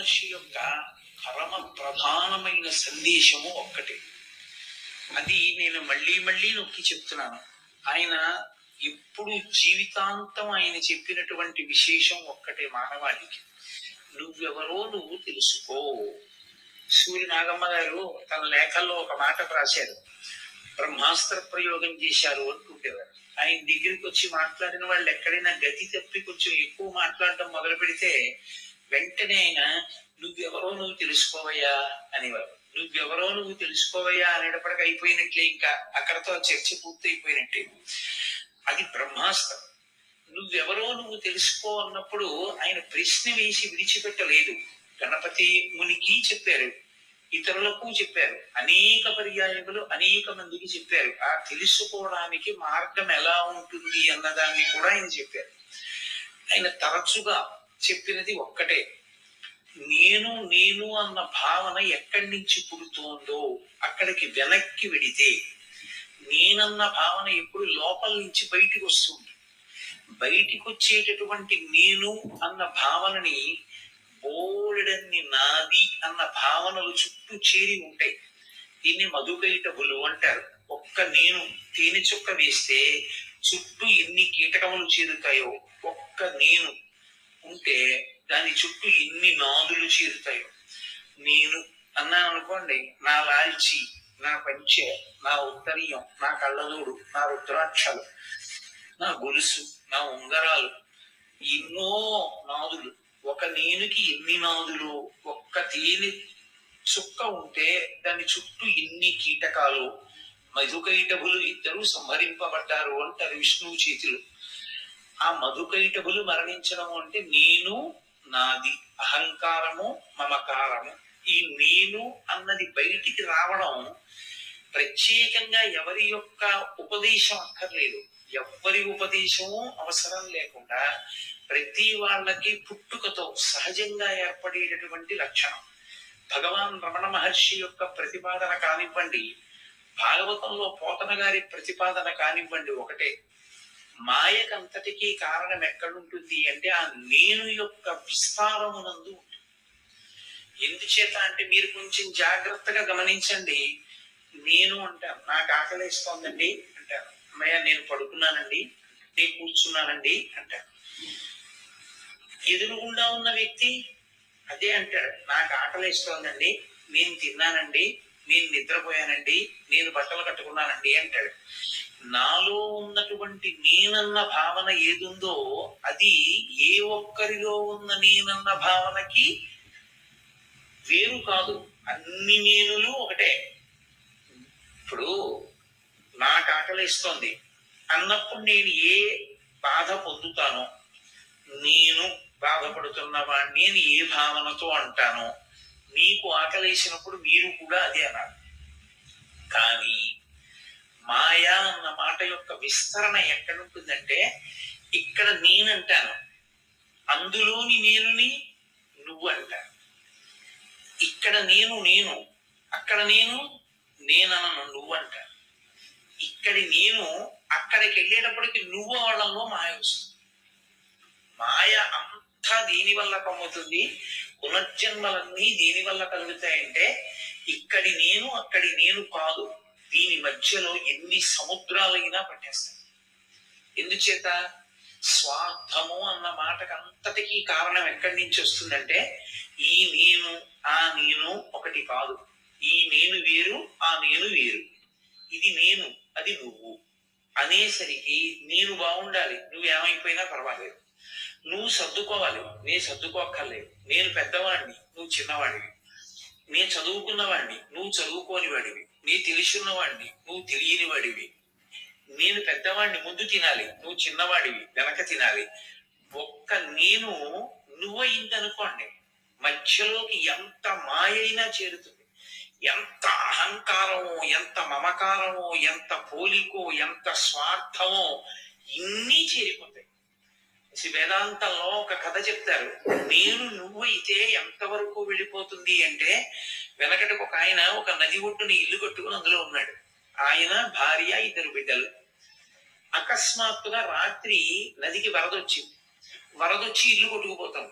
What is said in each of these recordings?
మహర్షి యొక్క పరమ ప్రధానమైన సందేశము ఒక్కటే. అది నేను మళ్ళీ మళ్ళీ నొక్కి చెప్తున్నాను. ఆయన ఎప్పుడు జీవితాంతం ఆయన చెప్పినటువంటి విశేషం ఒక్కటే మానవాళికి. నువ్వెవరో నువ్వు తెలుసుకో. సూర్య నాగమ్మ గారు తన లేఖల్లో ఒక మాట రాశారు. బ్రహ్మాస్త్ర ప్రయోగం చేశారు అంటుండేవారు ఆయన దగ్గరికి వచ్చి మాట్లాడిన వాళ్ళు ఎక్కడైనా గతి తప్పి కొంచెం ఎక్కువ మాట్లాడడం మొదలు పెడితే వెంటనే ఆయన నువ్వెవరో నువ్వు తెలుసుకోవయ్యా అనేవారు. నువ్వెవరో నువ్వు తెలుసుకోవయ్యా అనేటప్పటికి అయిపోయినట్లే ఇంకా. అక్కడతో చర్చ చర్చ పూర్తయిపోయినట్టే. అది బ్రహ్మాస్త్రం. నువ్వెవరో నువ్వు తెలుసుకో అన్నప్పుడు ఆయన ప్రశ్న వేసి విడిచిపెట్టలేదు. గణపతి మునికి చెప్పారు. ఇతరులకు చెప్పారు. అనేక పర్యాయకులు అనేక మందికి చెప్పారు. ఆ తెలుసుకోవడానికి మార్గం ఎలా ఉంటుంది అన్నదాన్ని కూడా ఆయన చెప్పారు. ఆయన తరచుగా చెప్పినది ఒక్కటే. నేను నేను అన్న భావన ఎక్కడి నుంచి పుడుతోందో అక్కడికి వెనక్కి వెడితే నేనన్న భావన ఎప్పుడు లోపల నుంచి బయటికి వస్తుంది. బయటికి వచ్చేటటువంటి నేను అన్న భావనని బోడెడన్ని నాది అన్న భావనలు చుట్టూ చేరి ఉంటాయి. దీన్ని మధుకైటబులు అంటారు. ఒక్క నేను తేనె చుక్క వేస్తే చుట్టూ ఎన్ని కీటకములు చేరుతాయో ఒక్క నేను ఉంటే దాని చుట్టూ ఎన్ని నాదులు చేరుతాయో. నేను అన్నాను అనుకోండి నా లాల్చి నా పంచె నా ఉత్తరీయం నా కళ్ళదోడు నా రుద్రాక్షలు నా గొలుసు నా ఉంగరాలు ఎన్నో నాదులు. ఒక నేనుకి ఎన్ని నాదులు ఒక్క తేనె చుక్క ఉంటే దాని చుట్టూ ఎన్ని కీటకాలు మధుకైటభులు ఇద్దరు సంహరింపబడ్డారు అంటారు విష్ణువు చేతిలో. ఆ మధుకైటభులు మరణించడం అంటే నేను నాది అహంకారము మమకారము. ఈ నేను అన్నది బయటికి రావడం ప్రత్యేకంగా ఎవరి యొక్క ఉపదేశం అక్కర్లేదు. ఎవ్వరి ఉపదేశము అవసరం లేకుండా ప్రతి వాళ్ళకి పుట్టుకతో సహజంగా ఏర్పడేటటువంటి లక్షణం. భగవాన్ రమణ మహర్షి యొక్క ప్రతిపాదన కానివ్వండి భాగవతంలో పోతన గారి ప్రతిపాదన కానివ్వండి ఒకటే. మాయకంతటికీ కారణం ఎక్కడుంటుంది అంటే ఆ నేను యొక్క విస్తారమునందు ఉంటుంది. ఎందుచేత అంటే మీరు కొంచెం జాగ్రత్తగా గమనించండి నేను అంటాను నాకు ఆకలిస్తోందండి అంటాను అమ్మయ్య నేను పడుకున్నానండి నేను కూర్చున్నానండి అంటాను ఎదురుగుండా ఉన్న వ్యక్తి అదే అంటాడు నాకు ఆకలిస్తోందండి నేను తిన్నానండి నేను నిద్రపోయానండి నేను బట్టలు కట్టుకున్నానండి అంటాడు. నాలో ఉన్నటువంటి నేనన్న భావన ఏదుందో అది ఏ ఒక్కరిలో ఉన్న నేనన్న భావనకి వేరు కాదు. అన్ని నేనులు ఒకటే. ఇప్పుడు నాకు ఆకలిస్తోంది అన్నప్పుడు నేను ఏ బాధ పొందుతానో నేను బాధపడుతున్న వాడిని నేను ఏ భావనతో అంటానో మీకు ఆకలేసినప్పుడు మీరు కూడా అదే అన్నారు కానీ మాయా అన్న మాట యొక్క విస్తరణ ఎక్కడుంటుందంటే ఇక్కడ నేనంటాను. అందులోని నేనుని నువ్వు అంటాను. ఇక్కడ నేను నేను అక్కడ నేను నేనను నువ్వు అంటాను. ఇక్కడి నేను అక్కడికి వెళ్ళేటప్పటికి నువ్వు అవడంలో మాయ వస్తుంది. మాయ అంతా దేని వల్ల కమ్ముతుంది. పునర్జన్మలన్నీ దేని వల్ల కలుగుతాయంటే ఇక్కడి నేను అక్కడి నేను కాదు దీని మధ్యలో ఎన్ని సముద్రాలైనా పట్టేస్తాయి. ఎందుచేత? స్వార్థము అన్న మాటకు అంతటికీ కారణం ఎక్కడి నుంచి వస్తుందంటే ఈ నేను ఆ నేను ఒకటి కాదు. ఈ నేను వేరు ఆ నేను వేరు. ఇది నేను అది నువ్వు. అనేసరికి నేను బాగుండాలి. నువ్వు ఏమైపోయినా పర్వాలేదు. నువ్వు సర్దుకోవాలి. నేను సర్దుకోక్కర్లేదు నేను పెద్దవాడిని. నువ్వు చిన్నవాడివి. నేను చదువుకున్నవాడిని. నువ్వు చదువుకోని వాడివి నీ తెలుసున్నవాడిని. నువ్వు తెలియని వాడివి నేను పెద్దవాడిని ముందు తినాలి. నువ్వు చిన్నవాడివి. వెనక తినాలి. ఒక్క నేను నువ్వయిందనుకోండి మధ్యలోకి ఎంత మాయైనా చేరుతుంది. ఎంత అహంకారమో ఎంత మమకారమో ఎంత పోలికో ఎంత స్వార్థమో ఇన్ని చేరిపోతాయి. వేదాంతంలో ఒక కథ చెప్తారు. నేను నువ్వు అయితే ఎంతవరకు వెళ్ళిపోతుంది అంటే వెనకటికి ఒక ఆయన ఒక నది ఒడ్డుని ఇల్లు కట్టుకుని అందులో ఉన్నాడు. ఆయన భార్య ఇద్దరు బిడ్డలు. అకస్మాత్తుగా రాత్రి నదికి వరదొచ్చింది. వరదొచ్చి ఇల్లు కొట్టుకుపోతాం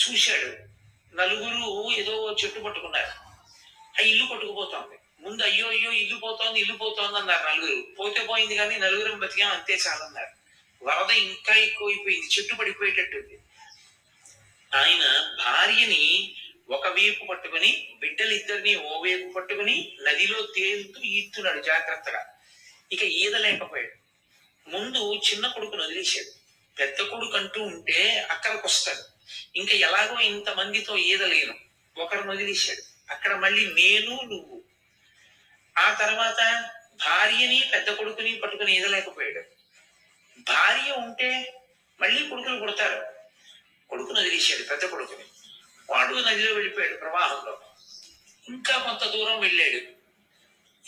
చూశాడు. నలుగురు ఏదో చెట్టు పట్టుకున్నారు. ఆ ఇల్లు కొట్టుకుపోతోంది. ముందు అయ్యో అయ్యో ఇల్లు పోతోంది ఇల్లు పోతోంది అన్నారు నలుగురు. పోతే పోయింది కానీ నలుగురం బతికాం అంతే చాలన్నారు. వరద ఇంకా ఎక్కువైపోయింది చెట్టు పడిపోయేటట్టుంది ఆయన భార్యని ఒక వైపు పట్టుకుని బిడ్డలిద్దరిని ఓ వైపు పట్టుకుని నదిలో తేలుతూ ఈత్తున్నాడు జాగ్రత్తగా. ఇక ఈదలేకపోయాడు ముందు చిన్న కొడుకును వదిలేశాడు. పెద్ద కొడుకు అంటూ ఉంటే అక్కడికి వస్తాడు ఇంకా ఎలాగో ఇంతమందితో ఈదలేను ఒకరిని వదిలేశాడు. అక్కడ మళ్ళీ నేను నువ్వు. ఆ తర్వాత భార్యని పెద్ద కొడుకుని పట్టుకుని ఈదలేకపోయాడు భార్య ఉంటే మళ్ళీ కొడుకులు కొడతారు. కొడుకును వదిలేశాడు పెద్ద కొడుకుని. వాడు నదిలో వెళ్ళిపోయాడు ప్రవాహంలో. ఇంకా కొంత దూరం వెళ్ళాడు.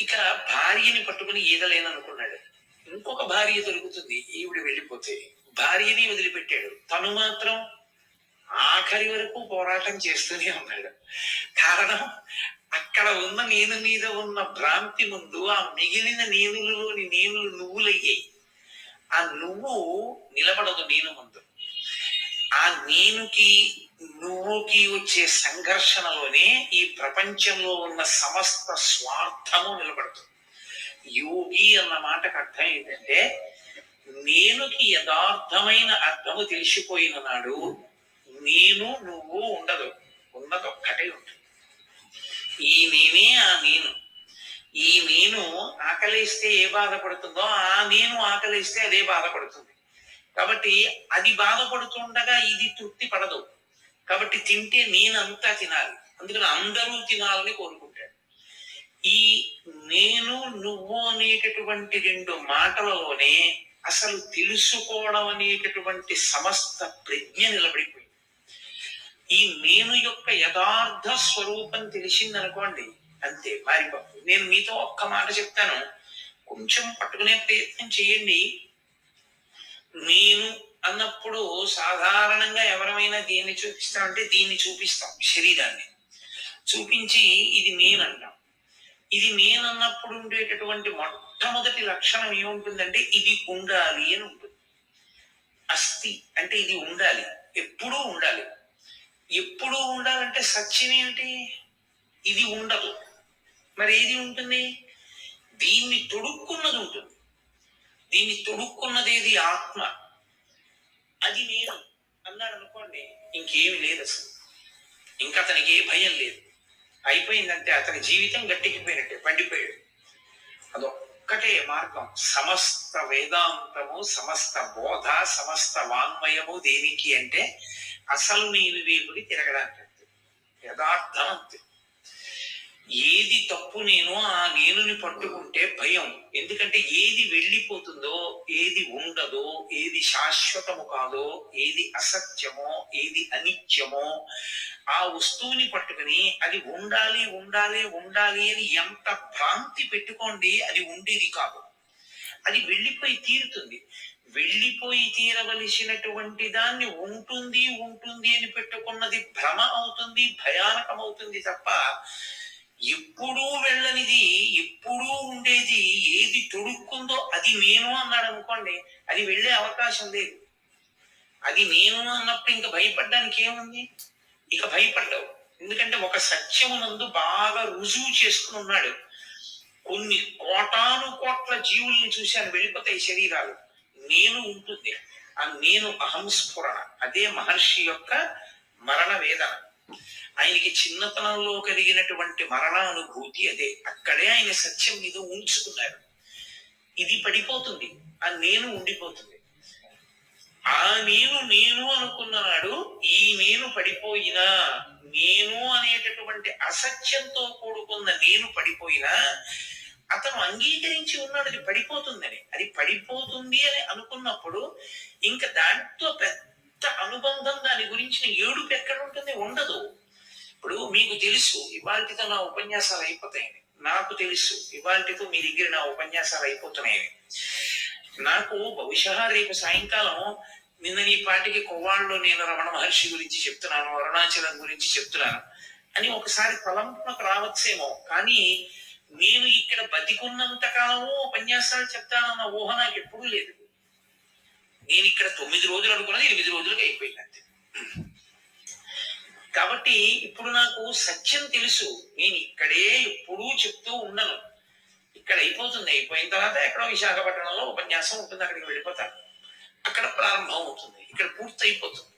ఇక భార్యని పట్టుకుని ఈదలేననుకున్నాడు ఇంకొక భార్య దొరుకుతుంది ఈవిడ వెళ్ళిపోతే. భార్యని వదిలిపెట్టాడు. తను మాత్రం ఆఖరి వరకు పోరాటం చేస్తూనే ఉన్నాడు. కారణం అక్కడ ఉన్న నేను మీద ఉన్న భ్రాంతి ముందు ఆ మిగిలిన నేనులలోని నేనులు నువ్వులయ్యాయి. ఆ నువ్వు నిలబడదు నేను ముందు. ఆ నేనుకి నువ్వుకి వచ్చే సంఘర్షణలోనే ఈ ప్రపంచంలో ఉన్న సమస్త స్వార్థము నిలబడుతుంది. యోగి అన్న మాటకు అర్థం ఏంటంటే నేనుకి యథార్థమైన అర్థము తెలిసిపోయిన నాడు నేను నువ్వు ఉండదు. ఉన్నది ఒక్కటే ఉంటుంది. ఈ నేనే ఆ నేను. ఈ నేను ఆకలిస్తే ఏ బాధపడుతుందో ఆ నేను ఆకలిస్తే అదే బాధపడుతుంది. కాబట్టి అది బాధపడుతుండగా ఇది తృప్తి పడదు. కాబట్టి తింటే నేనంతా తినాలి. అందుకని అందరూ తినాలని కోరుకుంటాడు ఈ నేను నువ్వు అనేటటువంటి రెండు మాటలలోనే అసలు తెలుసుకోవడం అనేటటువంటి సమస్త ప్రజ్ఞ నిలబడిపోయింది. ఈ నేను యొక్క యథార్థ స్వరూపం తెలిసిందనుకోండి అంతే. మారిపోతుంది నేను మీతో ఒక్క మాట చెప్తాను. కొంచెం పట్టుకునే ప్రయత్నం చేయండి. నేను అన్నప్పుడు సాధారణంగా ఎవరమైనా దీన్ని చూపిస్తామంటే దీన్ని చూపిస్తాం శరీరాన్ని. చూపించి ఇది నేను ఇది నేను అన్నప్పుడు ఉండేటటువంటి మొట్టమొదటి లక్షణం ఏముంటుందంటే ఇది ఉండాలి అని ఉంటుంది. అస్థి అంటే ఇది ఉండాలి. ఎప్పుడూ ఉండాలి. ఎప్పుడూ ఉండాలంటే సత్యం ఏమిటి? ఇది ఉండదు. మరి ఏది ఉంటుంది? దీన్ని తొడుక్కున్నది ఉంటుంది. దీన్ని తొడుక్కున్నది ఏది ఆత్మ. అది నేను అన్నాడు అనుకోండి ఇంకేమి లేదు అసలు. ఇంకా అతనికి ఏ భయం లేదు. అయిపోయిందంటే అతని జీవితం గట్టెక్కిపోయినట్టే పండిపోయాడు. అదొక్కటే మార్గం. సమస్త వేదాంతము సమస్త బోధ సమస్త వాంగ్మయము దేనికి అంటే అసలు నేను వివేకుడి తిరగడానికి అంతే యథార్థం అంతే. ఏది తప్పు నేను ఆ నేనుని పట్టుకుంటే భయం. ఎందుకంటే ఏది వెళ్ళిపోతుందో ఏది ఉండదో ఏది శాశ్వతము కాదో ఏది అసత్యమో ఏది అనిత్యమో ఆ వస్తువుని పట్టుకుని అది ఉండాలి ఉండాలి ఉండాలి అని ఎంత భ్రాంతి పెట్టుకోండి అది ఉండేది కాదు. అది వెళ్ళిపోయి తీరుతుంది. వెళ్ళిపోయి తీరవలసినటువంటి దాన్ని ఉంటుంది ఉంటుంది అని పెట్టుకున్నది భ్రమ అవుతుంది భయానకం అవుతుంది తప్ప ఎప్పుడూ వెళ్ళనిది ఎప్పుడూ ఉండేది ఏది తొడుక్కుందో అది నేను అన్నాడు అనుకోండి అది వెళ్ళే అవకాశం లేదు. అది నేను అన్నప్పుడు ఇంకా భయపడడానికి ఏముంది? ఇక భయపడ్డావు. ఎందుకంటే ఒక సత్యమునందు బాగా రుజువు చేసుకుని ఉన్నాడు. కొన్ని కోటాను కోట్ల జీవుల్ని చూశాను వెళ్ళిపోతాయి శరీరాలు. నేను ఉంటుంది. ఆ నేను అహంస్ఫురణ. అదే మహర్షి యొక్క మరణ వేదన. ఆయనకి చిన్నతనంలో కలిగినటువంటి మరణ అనుభూతి అదే. అక్కడే ఆయన సత్యం మీద ఉంచుకున్నారు. ఇది పడిపోతుంది. ఆ నేను ఉండిపోతుంది. ఆ నేను నేను అనుకున్నాడు ఈ నేను పడిపోయినా నేను అనేటటువంటి అసత్యంతో కూడుకున్న నేను పడిపోయినా అతను అంగీకరించి ఉన్నాడు అది పడిపోతుందని. అది పడిపోతుంది అని అనుకున్నప్పుడు ఇంకా దాంతో పెద్ద అనుబంధం దాని గురించిన ఏడుపు ఎక్కడ ఉంటుంది ఉండదు. ఇప్పుడు మీకు తెలుసు ఇవాళతో నా ఉపన్యాసాలు అయిపోతాయని నాకు తెలుసు ఇవాళతో మీ దగ్గర నా ఉపన్యాసాలు అయిపోతున్నాయి. నాకు బహుశా రేపు సాయంకాలం నిన్న నీ పాటికి కొవ్వాళ్ళలో నేను రమణ మహర్షి గురించి చెప్తున్నాను అరుణాచలం గురించి చెప్తున్నాను అని ఒకసారి తలంపునకు రావచ్చేమో. కానీ నేను ఇక్కడ బతికున్నంత కాలము ఉపన్యాసాలు చెప్తానన్న ఊహ నాకు ఎప్పుడూ లేదు. నేను ఇక్కడ తొమ్మిది రోజులు అనుకున్నది ఎనిమిది రోజులకి అయిపోయింది అంతే. కాబట్టి ఇప్పుడు నాకు సత్యం తెలుసు. నేను ఇక్కడే ఎప్పుడూ చెప్తూ ఉండను. ఇక్కడ అయిపోతుంది. అయిపోయిన తర్వాత ఎక్కడో విశాఖపట్నంలో ఉపన్యాసం ఉంటుంది అక్కడికి వెళ్ళిపోతాను అక్కడ ప్రారంభం అవుతుంది. ఇక్కడ పూర్తి అయిపోతుంది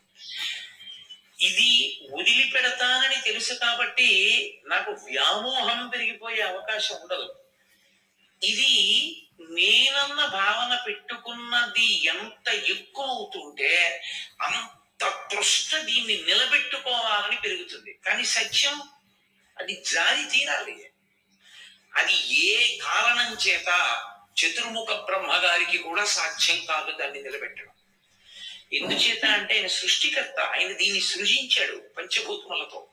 ఇది వదిలిపెడతానని తెలుసు కాబట్టి నాకు వ్యామోహం పెరిగిపోయే అవకాశం ఉండదు. ఇది నేనన్న భావన పెట్టుకున్నది ఎంత ఎక్కువ అవుతుంటే అంత తృష్ట దీన్ని నిలబెట్టుకోవాలని పెరుగుతుంది. కానీ సత్యం అది జారి తీరాలి. అది ఏ కారణం చేత చతుర్ముఖ బ్రహ్మ గారికి కూడా సాధ్యం కాదు దాన్ని నిలబెట్టడం. ఎందుచేత అంటే ఆయన సృష్టికర్త ఆయన దీన్ని సృజించాడు పంచభూతములతో.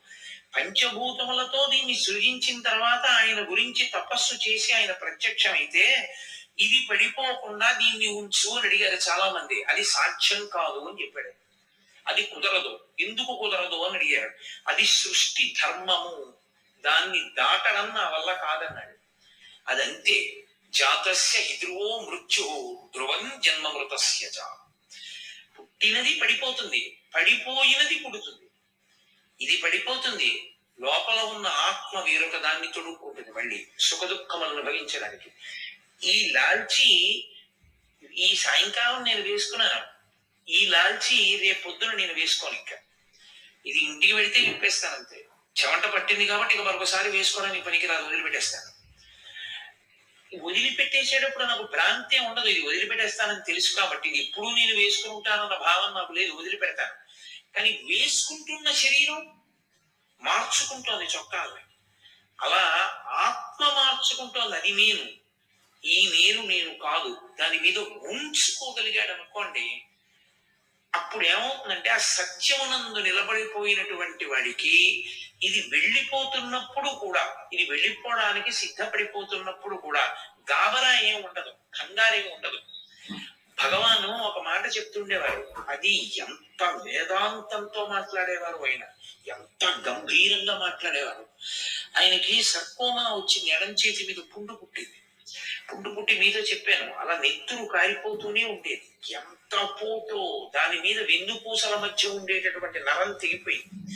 పంచభూతములతో దీన్ని సృజించిన తర్వాత ఆయన గురించి తపస్సు చేసి ఆయన ప్రత్యక్షమైతే ఇది పడిపోకుండా దీన్ని ఉంచు అని అడిగారు చాలా మంది అది సాధ్యం కాదు అని చెప్పాడు. అది కుదరదు. ఎందుకు కుదరదు అని అడిగారు. అది సృష్టి ధర్మము. దాన్ని దాటడం నా వల్ల కాదన్నాడు. అదంతే. జాతస్య హిద్రువో మృత్యు ధ్రువం జన్మమృతస్య పుట్టినది పడిపోతుంది. పడిపోయినది పుడుతుంది. ఇది పడిపోతుంది. లోపల ఉన్న ఆత్మ వేరొక దాన్ని తొడుక్కుంటుంది మళ్ళీ సుఖ దుఃఖములను అనుభవించడానికి. ఈ లాల్చి ఈ సాయంకాలం నేను వేసుకున్నాను. ఈ లాల్చి రేపు పొద్దున నేను వేసుకోను ఇంకా. ఇది ఇంటికి వెళితే విప్పేస్తాను అంతే. చెమట పట్టింది కాబట్టి ఇక మరొకసారి వేసుకోవడానికి పనికిరాదు వదిలిపెట్టేస్తాను. వదిలిపెట్టేసేటప్పుడు నాకు భ్రాంతి ఉండదు. ఇది వదిలిపెట్టేస్తానని తెలుసు కాబట్టి ఇది ఎప్పుడు నేను వేసుకుంటానన్న భావం నాకు లేదు వదిలిపెడతాను. కానీ వేసుకుంటున్న శరీరం మార్చుకుంటోంది చొక్కాలని అలా ఆత్మ మార్చుకుంటోంది. అది నేను. ఈ నేను నేను కాదు. దాని మీద ఉంచుకోగలిగాడు అనుకోండి అప్పుడు ఏమవుతుందంటే ఆ సత్యమునందు నిలబడిపోయినటువంటి వాడికి ఇది వెళ్ళిపోతున్నప్పుడు కూడా ఇది వెళ్ళిపోవడానికి సిద్ధపడిపోతున్నప్పుడు కూడా గాబరా ఏం ఉండదు కంగారేం ఉండదు. భగవాను ఒక మాట చెప్తుండేవారు. అది ఎంత వేదాంతంతో మాట్లాడేవారు ఆయన. ఎంత గంభీరంగా మాట్లాడేవారు. ఆయనకి సర్కోమా వచ్చింది ఎడం చేతి మీద పుండు పుట్టింది. పుండు పుట్టి మీతో చెప్పాను అలా నెత్తురు కారిపోతూనే ఉండేది. ఎంత పోటు దాని మీద వెన్నుపూసల మధ్య ఉండేటటువంటి నరం తెగిపోయింది.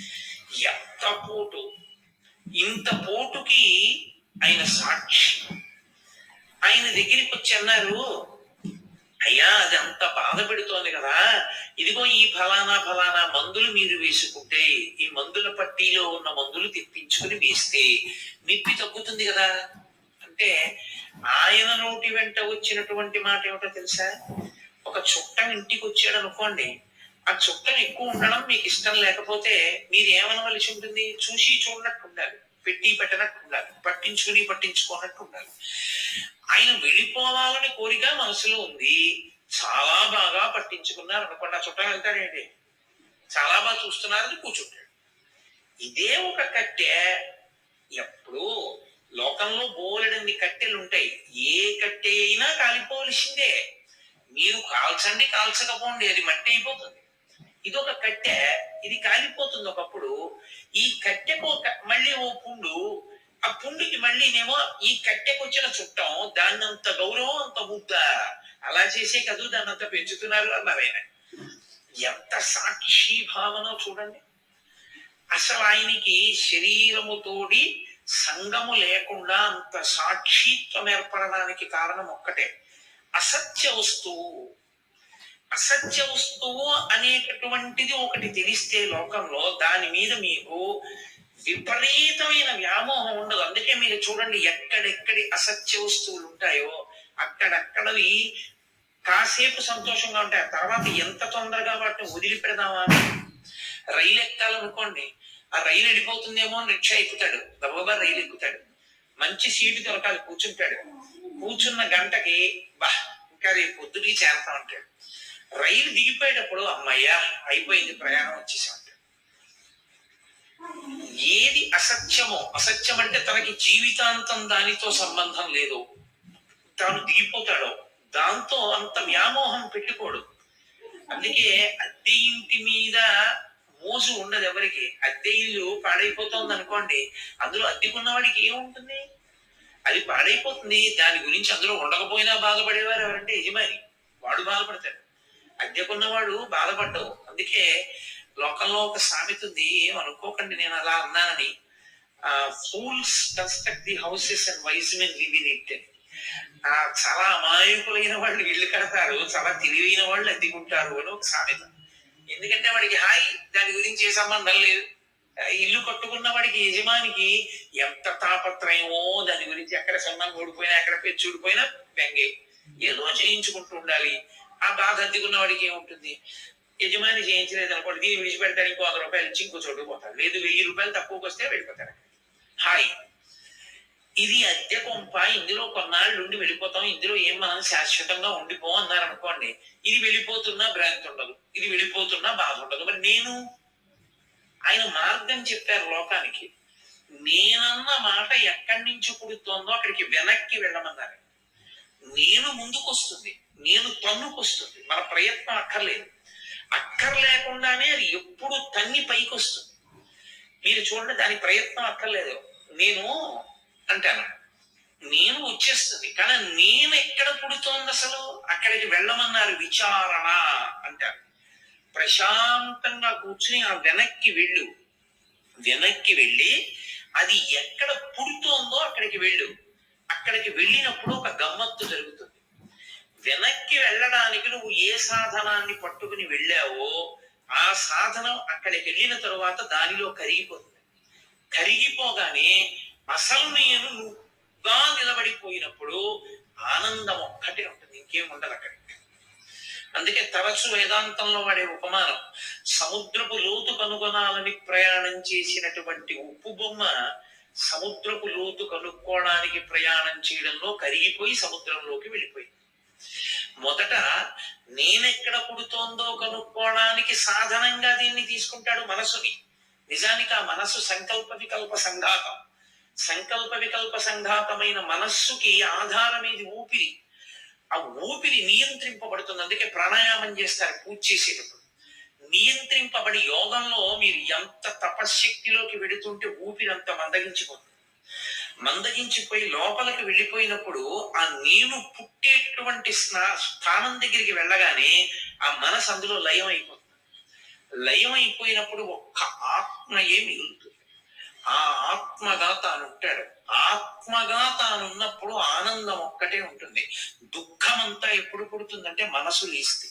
ఎంత పోటు ఇంత పోటుకి ఆయన సాక్షి. ఆయన దగ్గరికి వచ్చి అన్నారు అయ్యా అది అంత బాధపెడుతోంది కదా. ఇదిగో ఈ ఫలానా ఫలానా మందులు మీరు వేసుకుంటే ఈ మందుల పట్టీలో ఉన్న మందులు తెప్పించుకుని వేస్తే నొప్పి తగ్గుతుంది కదా. అంటే ఆయన నోటి వెంట వచ్చినటువంటి మాట ఏమిటో తెలుసా? ఒక చుట్టం ఇంటికి వచ్చాడు అనుకోండి ఆ చుట్టం ఎక్కువ ఉండడం మీకు ఇష్టం లేకపోతే మీరు ఏమనవలసి ఉంటుంది? చూసి చూడనట్టు ఉండాలి. పెట్టి పెట్టనట్టు ఉండాలి. పట్టించుకుని పట్టించుకోనట్టు ఉండాలి. ఆయన వెళ్ళిపోవాలని కోరిక మనసులో ఉంది. చాలా బాగా పట్టించుకున్నారు. అనుకోండి ఆ చుట్టం వెళ్తాడేంటి చాలా బాగా చూస్తున్నారని కూర్చుంటాడు. ఇదే ఒక కట్టె ఎప్పుడూ లోకంలో బోలెడన్ని కట్టెలు ఉంటాయి. ఏ కట్టె అయినా కాలిపోవలసిందే. మీరు కాల్చండి కాల్చకపోండి అది మట్టి అయిపోతుంది. ఇది ఒక కట్టె ఇది కాలిపోతుంది ఒకప్పుడు. ఈ కట్టెకు మళ్ళీ ఓ పుండు ఆ పుండుకి మళ్ళీనేమో ఈ కట్టెకు వచ్చిన చుట్టం దాన్ని అంత గౌరవం అంత ముద్ద. అలా చేసే కదూ దాన్ని అంత పెంచుతున్నారు అన్నారు ఎంత సాక్షి భావన చూడండి. అసలు ఆయనకి శరీరముతోడి సంగము లేకుండా అంత సాక్షిత్వం ఏర్పడడానికి కారణం ఒక్కటే. అసత్య వస్తువు. అసత్య వస్తువు అనేటటువంటిది ఒకటి తెలిస్తే లోకంలో దాని మీద మీకు విపరీతమైన వ్యామోహం ఉండదు. అందుకే మీరు చూడండి ఎక్కడెక్కడి అసత్య వస్తువులు ఉంటాయో అక్కడక్కడవి కాసేపు సంతోషంగా ఉంటాయి. ఆ తర్వాత ఎంత తొందరగా వాటిని వదిలిపెడదామా? రైలు ఎక్కాలనుకోండి ఆ రైలు వెళ్ళిపోతుందేమో అని రిక్షా ఎక్కుతాడు. గబగబా రైలు ఎక్కుతాడు. మంచి సీటు దొరకాలి కూర్చుంటాడు. కూర్చున్న గంటకి బా ఇంకా రేపు పొద్దుటికి చేరతా ఉంటాడు రైలు దిగిపోయేటప్పుడు అమ్మయ్యా అయిపోయింది ప్రయాణం వచ్చేసి. ఏది అసత్యమో అసత్యం అంటే తనకి జీవితాంతం దానితో సంబంధం లేదు. తాను దిగిపోతాడో. దాంతో అంత వ్యామోహం పెట్టుకోడు. అందుకే అద్దె ఇంటి మీద మోజు ఉండదు ఎవరికి. అద్దె ఇల్లు పాడైపోతుంది అనుకోండి అందులో అద్దెకున్న వాడికి ఏముంటుంది? అది పాడైపోతుంది. దాని గురించి అందులో ఉండకపోయినా బాధపడేవారు ఎవరంటే యజమాని. వాడు బాధపడతాడు. అద్దెకున్నవాడు బాధపడ్డావు. అందుకే లోకంలో ఒక సామెత ఉంది ఏమనుకోకండి నేను అలా అన్నానని. Fools construct the houses and wise men live in it ఆ చాలా అమాయకులైన వాళ్ళు ఇల్లు కడతారు చాలా తెలివైన వాళ్ళు అద్దెకుంటారు అని ఒక సామెత. ఎందుకంటే వాడికి హాయ్ దాని గురించి ఏ సంబంధం లేదు. ఇల్లు కట్టుకున్న వాడికి యజమానికి ఎంత తాపత్రయమో దాని గురించి ఎక్కడ సొన్నం ఊడిపోయినా ఎక్కడ పెచ్చు ఊడిపోయినా బెంగే. ఏదో చేయించుకుంటూ ఉండాలి. ఆ బాధ అద్దెకున్న వాడికి ఏముంటుంది? యజమాని చేయించలేదు అనుకోండి దీన్ని విడిచిపెడతాడు ఇంకో వంద రూపాయలు ఇచ్చి ఇంకో చోటుకు పోతాడు. లేదు వెయ్యి రూపాయలు తక్కువకి వస్తే వెళ్ళిపోతాడు. హాయ్. ఇది అద్దె కొంప ఇందులో కొన్నాళ్ళు ఉండి వెళ్ళిపోతాం ఇందులో ఏం మనం శాశ్వతంగా ఉండిపో అన్నారు అనుకోండి ఇది వెళ్ళిపోతున్నా భ్రాంతి ఉండదు ఇది వెళ్ళిపోతున్నా బాధ ఉండదు. మరి నేను ఆయన మార్గం చెప్పారు లోకానికి నేనన్న మాట ఎక్కడి నుంచి పుడుతోందో అక్కడికి వెనక్కి వెళ్ళమన్నారు. నేను ముందుకు వస్తుంది నేను తన్నుకొస్తుంది. మన ప్రయత్నం అక్కర్లేదు. అక్కర్లేకుండానే అది ఎప్పుడు తన్ని పైకి వస్తుంది మీరు చూడండి దాని ప్రయత్నం అక్కర్లేదు. నేను అంటాను నేను వచ్చేస్తుంది. కానీ నేను ఎక్కడ పుడుతోంది అసలు? అక్కడికి వెళ్ళమన్నారు విచారణ అంటారు. ప్రశాంతంగా కూర్చుని ఆ వెనక్కి వెళ్ళు. వెనక్కి వెళ్ళి అది ఎక్కడ పుడుతోందో అక్కడికి వెళ్ళు. అక్కడికి వెళ్ళినప్పుడు ఒక గమ్మత్తు జరుగుతుంది. వెనక్కి వెళ్ళడానికి నువ్వు ఏ సాధనాన్ని పట్టుకుని వెళ్ళావో ఆ సాధనం అక్కడికి వెళ్ళిన తరువాత దానిలో కరిగిపోతుంది. కరిగిపోగానే అసలు నేను నువ్వుగా నిలబడిపోయినప్పుడు ఆనందం ఒక్కటే ఉంటుంది ఇంకేం ఉండదు అక్కడికి. అందుకే తరచు వేదాంతంలో వాడే ఉపమానం సముద్రపు లోతు కనుగొనాలని ప్రయాణం చేసినటువంటి ఉప్పు బొమ్మ సముద్రపు లోతు కనుక్కోవడానికి ప్రయాణం చేయడంలో కరిగిపోయి సముద్రంలోకి వెళ్ళిపోయింది. మొదట నేనెక్కడ పుడుతోందో కనుక్కోవడానికి సాధనంగా దీన్ని తీసుకుంటాడు మనసుని. నిజానికి ఆ మనస్సు సంకల్ప వికల్ప సంఘాతం. సంకల్ప వికల్ప సంఘాతమైన మనస్సుకి ఆధారమేది ఊపిరి. ఆ ఊపిరి నియంత్రింపబడుతుంది. అందుకే ప్రాణాయామం చేస్తారు పూజ చేసేటప్పుడు. నియంత్రింపబడి యోగంలో మీరు ఎంత తపశ్శక్తిలోకి వెడుతుంటే ఊపిరి అంత మందగించిపోతుంది. మందగించిపోయి లోపలికి వెళ్ళిపోయినప్పుడు ఆ నేను పుట్టేటువంటి స్నా స్థానం దగ్గరికి వెళ్ళగానే ఆ మనసు అందులో లయం అయిపోతుంది లయం అయిపోయినప్పుడు ఒక్క ఆత్మయే మిగులుతుంది ఆ ఆత్మగా తాను ఉంటాడు. ఆత్మగా తానున్నప్పుడు ఆనందం ఒక్కటే ఉంటుంది. దుఃఖం అంతా ఎప్పుడు పుడుతుందంటే మనసు లేస్తే.